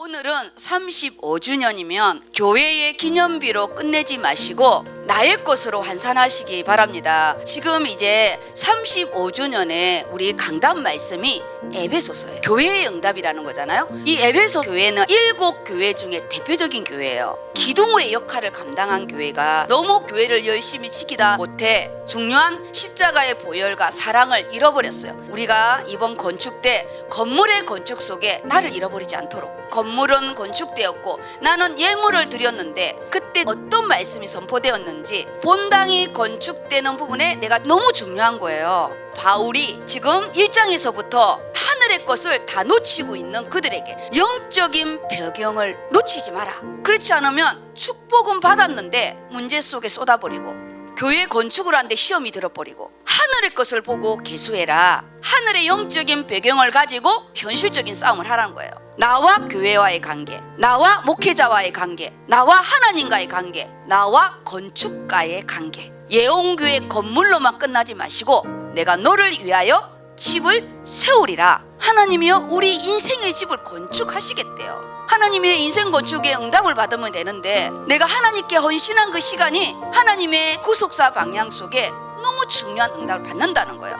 오늘은 35주년이면 교회의 기념비로 끝내지 마시고 나의 것으로 환산하시기 바랍니다. 지금 이제 35주년에 우리 강단 말씀이 에베소서예요. 교회의 응답이라는 거잖아요. 이 에베소 교회는 일곱 교회 중에 대표적인 교회예요. 기둥의 역할을 감당한 교회가 너무 교회를 열심히 지키다 못해 중요한 십자가의 보혈과 사랑을 잃어버렸어요. 우리가 이번 건축 때 건물의 건축 속에 나를 잃어버리지 않도록 건물은 건축되었고 나는 예물을 드렸는데 그때 어떤 말씀이 선포되었는지 본당이 건축되는 부분에 내가 너무 중요한 거예요. 바울이 지금 1장에서부터 하늘의 것을 다 놓치고 있는 그들에게 영적인 배경을 놓치지 마라. 그렇지 않으면 축복은 받았는데 문제 속에 쏟아버리고 교회 건축을 하는데 시험이 들어버리고 하늘의 것을 보고 개수해라. 하늘의 영적인 배경을 가지고 현실적인 싸움을 하라는 거예요. 나와 교회와의 관계, 나와 목회자와의 관계, 나와 하나님과의 관계, 나와 건축가의 관계. 예옹교회 건물로만 끝나지 마시고 내가 너를 위하여 집을 세우리라. 하나님이여 우리 인생의 집을 건축하시겠대요. 하나님의 인생 건축에 응답을 받으면 되는데 내가 하나님께 헌신한 그 시간이 하나님의 구속사 방향 속에 너무 중요한 응답을 받는다는 거예요.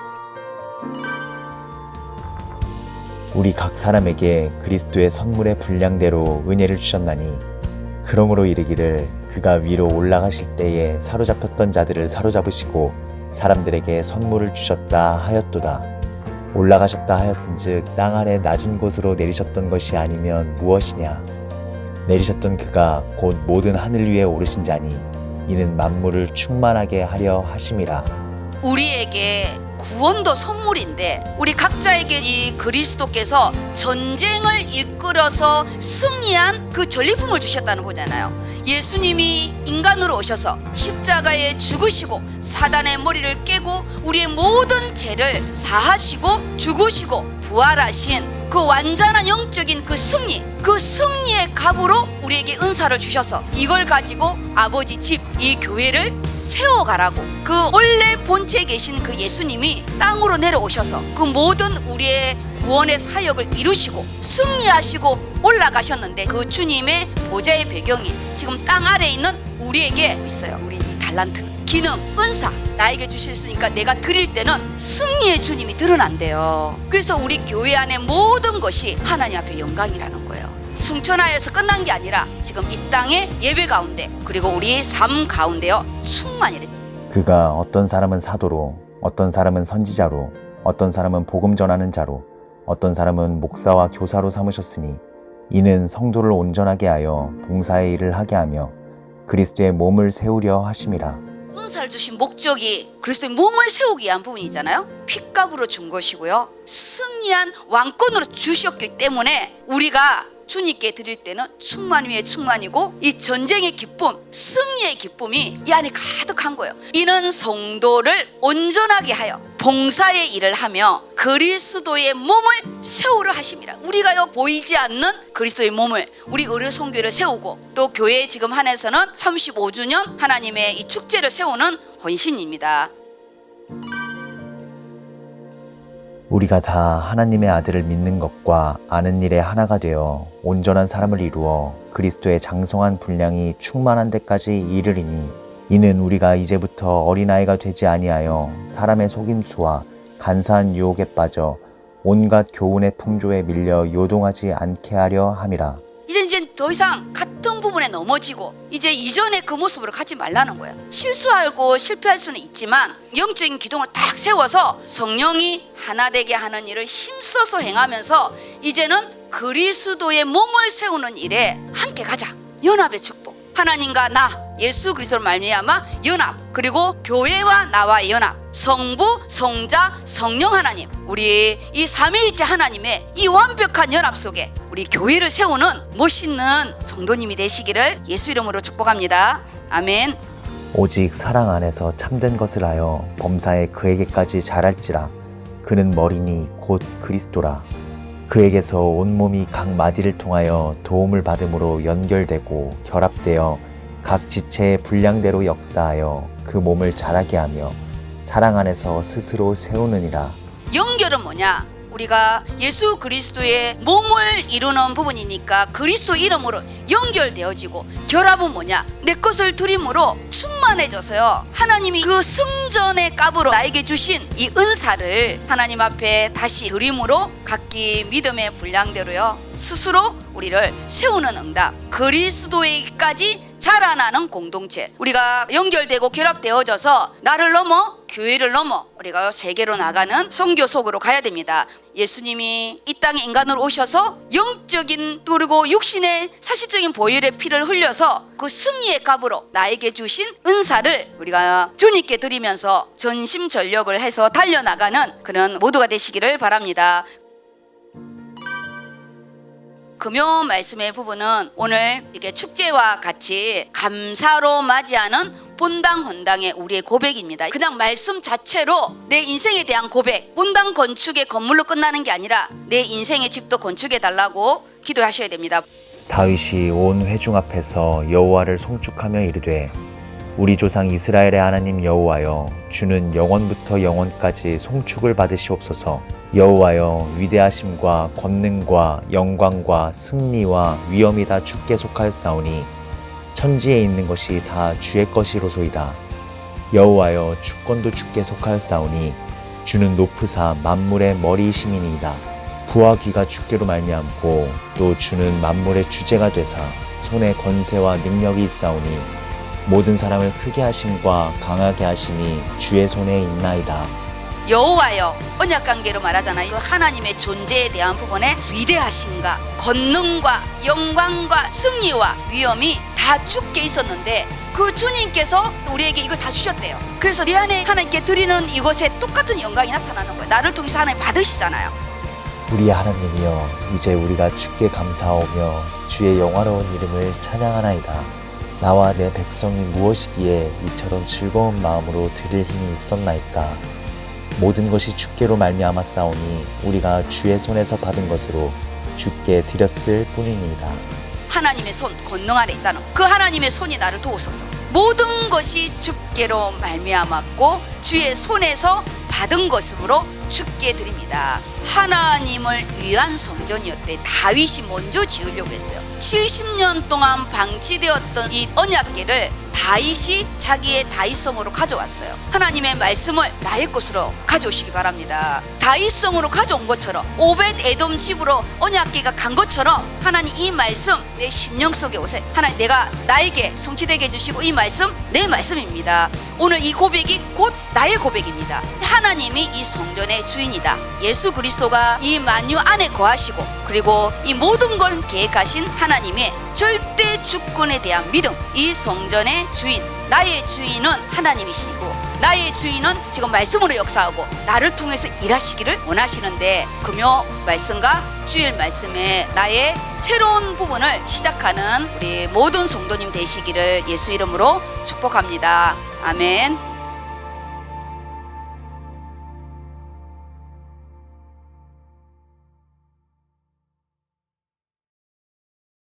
우리 각 사람에게 그리스도의 선물의 분량대로 은혜를 주셨나니 그러므로 이르기를 그가 위로 올라가실 때에 사로잡혔던 자들을 사로잡으시고 사람들에게 선물을 주셨다 하였도다. 올라가셨다 하였은즉 땅 아래 낮은 곳으로 내리셨던 것이 아니면 무엇이냐? 내리셨던 그가 곧 모든 하늘 위에 오르신 자니 이는 만물을 충만하게 하려 하심이라. 우리에게 구원도 선물인데 우리 각자에게 이 그리스도께서 전쟁을 이끌어서 승리한 그 전리품을 주셨다는 거잖아요. 예수님이 인간으로 오셔서 십자가에 죽으시고 사단의 머리를 깨고 우리의 모든 죄를 사하시고 죽으시고 부활하신 그 완전한 영적인 그 승리, 그 승리의 값으로 우리에게 은사를 주셔서 이걸 가지고 아버지 집, 이 교회를 세워가라고 그 원래 본체에 계신 그 예수님이 땅으로 내려오셔서 그 모든 우리의 구원의 사역을 이루시고 승리하시고 올라가셨는데 그 주님의 보좌의 배경이 지금 땅 아래에 있는 우리에게 있어요. 우리 이 달란트, 기능, 은사 나에게 주셨으니까 내가 드릴 때는 승리의 주님이 드러난대요. 그래서 우리 교회 안에 모든 것이 하나님 앞에 영광이라는 거예요. 승천하여서 끝난 게 아니라 지금 이 땅의 예배 가운데 그리고 우리 삶 가운데요 충만이래. 그가 어떤 사람은 사도로, 어떤 사람은 선지자로, 어떤 사람은 복음 전하는 자로, 어떤 사람은 목사와 교사로 삼으셨으니 이는 성도를 온전하게 하여 봉사의 일을 하게 하며 그리스도의 몸을 세우려 하심이라. 은사를 주신 목적이 그리스도의 몸을 세우기 위한 부분이잖아요. 핏값으로 준 것이고요. 승리한 왕권으로 주셨기 때문에 우리가 주님께 드릴 때는 충만 위에 충만이고 이 전쟁의 기쁨, 승리의 기쁨이 이 안에 가득한 거예요. 이는 성도를 온전하게 하여 봉사의 일을 하며 그리스도의 몸을 세우려 하심이라. 우리가요 보이지 않는 그리스도의 몸을 우리 의료 성교를 세우고 또 교회 지금 한해서는 35주년 하나님의 이 축제를 세우는 헌신입니다. 우리가 다 하나님의 아들을 믿는 것과 아는 일에 하나가 되어 온전한 사람을 이루어 그리스도의 장성한 분량이 충만한 데까지 이르리니 이는 우리가 이제부터 어린아이가 되지 아니하여 사람의 속임수와 간사한 유혹에 빠져 온갖 교훈의 풍조에 밀려 요동하지 않게 하려 함이라. 이제 이제 더 이상 같은 부분에 넘어지고 이제 이전의 그 모습으로 가지 말라는 거예요. 실수하고 실패할 수는 있지만 영적인 기둥을 딱 세워서 성령이 하나 되게 하는 일을 힘써서 행하면서 이제는 그리스도의 몸을 세우는 일에 함께 가자. 연합의 축복. 하나님과 나 예수 그리스도로 말미암아 연합 그리고 교회와 나와의 연합 성부 성자 성령 하나님 우리 이 삼위일체 하나님의 이 완벽한 연합 속에 우리 교회를 세우는 멋있는 성도님이 되시기를 예수 이름으로 축복합니다. 아멘. 오직 사랑 안에서 참된 것을 하여 범사에 그에게까지 자랄지라. 그는 머리니 곧 그리스도라. 그에게서 온 몸이 각 마디를 통하여 도움을 받음으로 연결되고 결합되어 각 지체의 분량대로 역사하여 그 몸을 자라게 하며 사랑 안에서 스스로 세우느니라. 연결은 뭐냐 우리가 예수 그리스도의 몸을 이루는 부분이니까 그리스도 이름으로 연결되어지고 결합은 뭐냐? 내 것을 드림으로 충만해져서요. 하나님이 그 승전의 값으로 나에게 주신 이 은사를 하나님 앞에 다시 드림으로 각기 믿음의 분량대로요. 스스로 우리를 세우는 응답. 그리스도에까지 자라나는 공동체. 우리가 연결되고 결합되어져서 나를 넘어 교회를 넘어 우리가 세계로 나가는 선교 속으로 가야 됩니다. 예수님이 이 땅에 인간으로 오셔서 영적인 그리고 육신의 사실적인 보혈의 피를 흘려서 그 승리의 값으로 나에게 주신 은사를 우리가 주님께 드리면서 전심전력을 해서 달려나가는 그런 모두가 되시기를 바랍니다. 금요 말씀의 부분은 오늘 이게 축제와 같이 감사로 맞이하는 본당 헌당의 우리의 고백입니다. 그냥 말씀 자체로 내 인생에 대한 고백, 본당 건축의 건물로 끝나는 게 아니라 내 인생의 집도 건축해 달라고 기도하셔야 됩니다. 다윗이 온 회중 앞에서 여호와를 송축하며 이르되 우리 조상 이스라엘의 하나님 여호와여 주는 영원부터 영원까지 송축을 받으시옵소서 여호와여 위대하심과 권능과 영광과 승리와 위엄이 다 주께 속하였사오니 천지에 있는 것이 다 주의 것이로소이다 여호와여 주권도 주께 속하였사오니 주는 높으사 만물의 머리이심이니이다 부와 귀가 주께로 말미암고 또 주는 만물의 주제가 되사 손에 권세와 능력이 있사오니 모든 사람을 크게 하심과 강하게 하심이 주의 손에 있나이다. 여호와여 언약 관계로 말하잖아요. 그 하나님의 존재에 대한 부분에 위대하신가, 권능과 영광과 승리와 위엄이 다 주께 있었는데 그 주님께서 우리에게 이걸 다 주셨대요. 그래서 내 안에 하나님께 드리는 이것에 똑같은 영광이 나타나는 거예요. 나를 통해서 하나님 받으시잖아요. 우리 하나님이여 이제 우리가 주께 감사하오며 주의 영화로운 이름을 찬양하나이다. 나와 내 백성이 무엇이기에 이처럼 즐거운 마음으로 드릴 힘이 있었나이까. 모든 것이 주께로 말미암았사오니 우리가 주의 손에서 받은 것으로 주께 드렸을 뿐이니이다. 하나님의 손, 권능 안에 있다는 그 하나님의 손이 나를 도우소서. 모든 것이 주께로 말미암았고 주의 손에서 받은 것으로 주께 드립니다. 하나님을 위한 성전이었대. 다윗이 먼저 지으려고 했어요. 70년 동안 방치되었던 이 언약궤를 다윗이 자기의 다윗성으로 가져왔어요. 하나님의 말씀을 나의 것으로 가져오시기 바랍니다. 다윗성으로 가져온 것처럼 오벳 에돔 집으로 언약궤가 간 것처럼 하나님 이 말씀 내 심령 속에 오세요. 하나님 내가 나에게 성취되게 해주시고 이 말씀 내 말씀입니다. 오늘 이 고백이 곧 나의 고백입니다. 하나님이 이 성전의 주인이다. 예수 그리스도가 이 만유 안에 거하시고 그리고 이 모든 걸 계획하신 하나님의 절대 주권에 대한 믿음. 이 성전의 주인, 나의 주인은 하나님이시고 나의 주인은 지금 말씀으로 역사하고 나를 통해서 일하시기를 원하시는데 금요 말씀과 주일 말씀에 나의 새로운 부분을 시작하는 우리 모든 성도님 되시기를 예수 이름으로 축복합니다. 아멘.